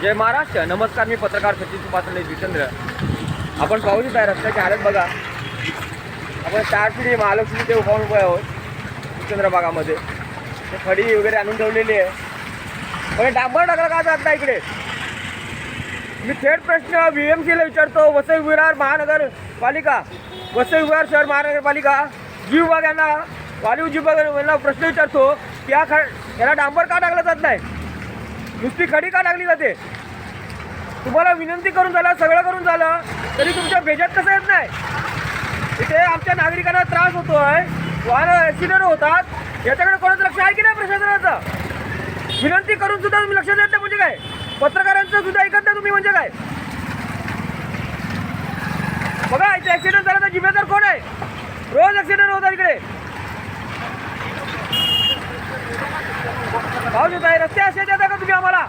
जय महाराष्ट्र. नमस्कार मी पत्रकार सचिन सुपासने जितेंद्र. आपण पाहू शकता रस्त्याची हालत बघा. आपण चार पिढी महालक्ष्मी देव पाहून उभे आहोत जितेंद्र भागामध्ये. ते खडी वगैरे आणून ठेवलेली आहे. पण डांबर टाकला का जात नाही इकडे? मी थेट प्रश्न व्ही एम सीला विचारतो. वसई विरार महानगरपालिका. वसई विरार शहर महानगरपालिका. जी विभाग यांना वालीव जी विभाग यांना प्रश्न विचारतो की या ख याला डांबर का टाकला जात नाही? नुसती खडी का लागली जाते? तुम्हाला विनंती करून झालं सगळं करून झालं तरी तुमच्या भेजात कसं येत नाही? इथे आमच्या नागरिकांना त्रास होतोय वाहन ॲक्सिडेंट होतात याच्याकडे कोणाचं लक्ष आहे की नाही प्रशासनाचं? विनंती करून सुद्धा तुम्ही लक्ष देत नाही म्हणजे काय? पत्रकारांचं सुद्धा ऐकत नाही तुम्ही म्हणजे काय? बघा इथे ॲक्सिडेंट झाला तर जिम्मेदार कोण आहे? रोज ॲक्सिडेंट होतात इकडे. भाऊजी देत आहे रस्ते असे देता का तुम्ही आम्हाला?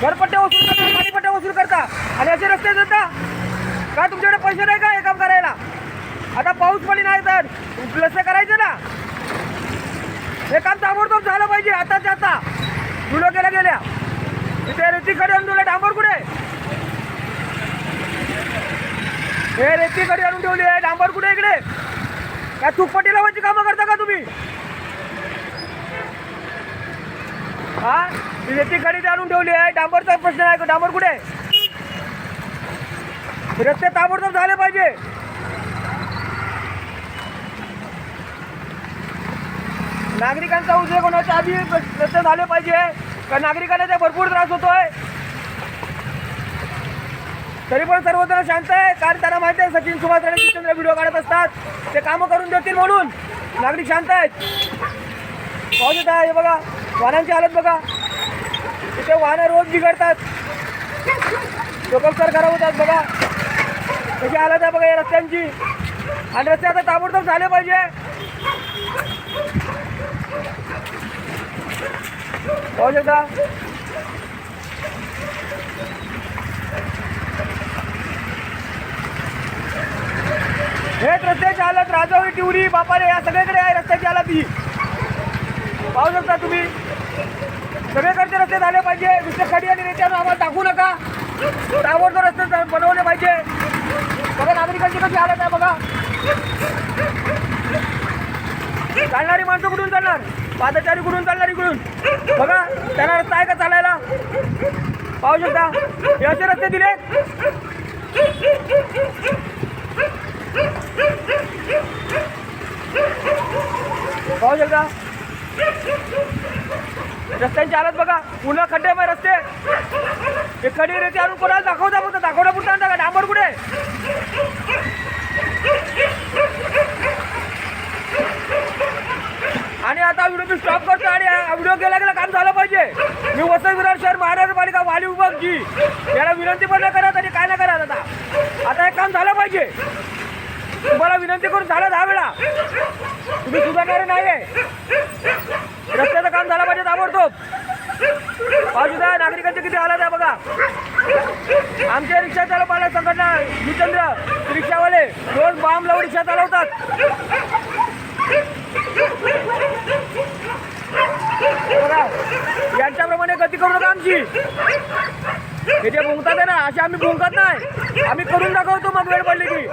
घरपट्ट्या वसूल करता पाणीपट्ट्या वसूल करता. आणि असे रस्ते देता? का तुमच्याकडे पैसे नाही का हे काम करायला? आता पाऊस पडी नाही तर रस्ते करायचे ना? हे काम ताबडतोब झालं पाहिजे आताच आता. व्हिडिओ केल्या गेल्या. इथे रेतीकडे आणून ठेवले डांबर कुठे? हे रेतीकडे आणून ठेवली आहे डांबर कुठे इकडे? काय तुपपट्टी लावायची कामं करता का तुम्ही? हा? ती रेती गाडी आणून ठेवली आहे. डांबरचा प्रश्न आहे. डांबर कुठे? रस्ते ताबडतोब झाले पाहिजे. नागरिकांचा उद्योग होण्याच्या आधी रस्ते झाले पाहिजे. कारण नागरिकांना ते भरपूर त्रास होतोय? तरी पण सर्वजण शांत आहे. कारण त्यांना माहिती आहे सचिन सुभाष आणि जितेंद्र व्हिडिओ काढत असतात. ते कामं करून देतील म्हणून. नागरिक शांत आहेत. पाहू देत आहे हे बघा. वाहनांची हालत बघा. इथे वाहनं रोज बिघडतात. लोकल खराब होतात बघा. कशी हालत आहे बघा या रस्त्यांची. आणि रस्ते आता ताबडतोब झाले पाहिजे. पाहू शकता. हेच रस्त्याची हालत राजौरी टिवरी बापारे या सगळीकडे आहे रस्त्याची हालत ही. पाहू शकता तुम्ही. सगळेकडचे रस्ते झाले पाहिजे. नुसते खडी आणि रेत्यानं आम्हाला टाकू नका. ताबडतोब रस्ते बनवले पाहिजे. बघा नागरिकांची कशी हालत आहे बघा. चालणारी माणसं कुठून चालणार? पादचारी कुठून चालणार इकडून? बघा त्यांना रस्ता आहे का चालायला? पाहू शकता. हे असे रस्ते दिले पाहू शकता रस्त्यांची हालत बघा. पुन्हा खड्डे मग रस्ते. हे खडी रेती आणून कोणाला दाखवता फक्त दाखवता पुरता आणता का डांबर कुठे? आणि आता व्हिडिओ मी स्टॉप करतो आणि हा व्हिडिओ गेला गेला काम झालं पाहिजे. मी वसई विरार शहर महानगरपालिका वाली विभाग जी याला विनंती पण नाही करत आणि काय नाही करत आता. आता हे काम झालं पाहिजे. तुम्हाला विनंती करून झालं दहा वेळा. तुम्ही सुधारणारे नाही आहे ताबडतोब. झालं द्या ताबडतोब नागरिकांचे किती हालत आहे बघा. आमच्या रिक्षा चालववाले संघटना जितेंद्र रिक्षावाले रोज बाम लावून रिक्षा चालवतात. बघा यांच्याप्रमाणे गती करू नका आमची. हे जे भुंकतात आहे ना असे आम्ही भुंकत नाही. आम्ही करून दाखवतो मग वेळ पडली की.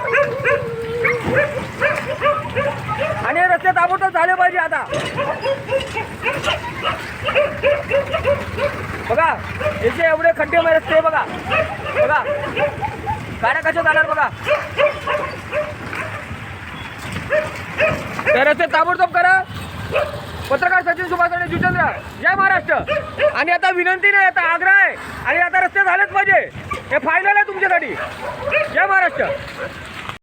आणि रस्ते ताबडतोब झाले पाहिजे आता. बघा याचे एवढे खड्डे मारत रस्ते बघा. बघा. गाड्या कशा जाणार बघा. ते रस्ते ताबडतोब करा. पत्रकार सचिन सुभाष जुचंद्र जितेंद्र जय महाराष्ट्र. आणि आता विनंती नाही आता आग्रह आहे. आणि आता रस्ते झालेच पाहिजे हे फायनल आहे तुमच्यासाठी. जय महाराष्ट्र.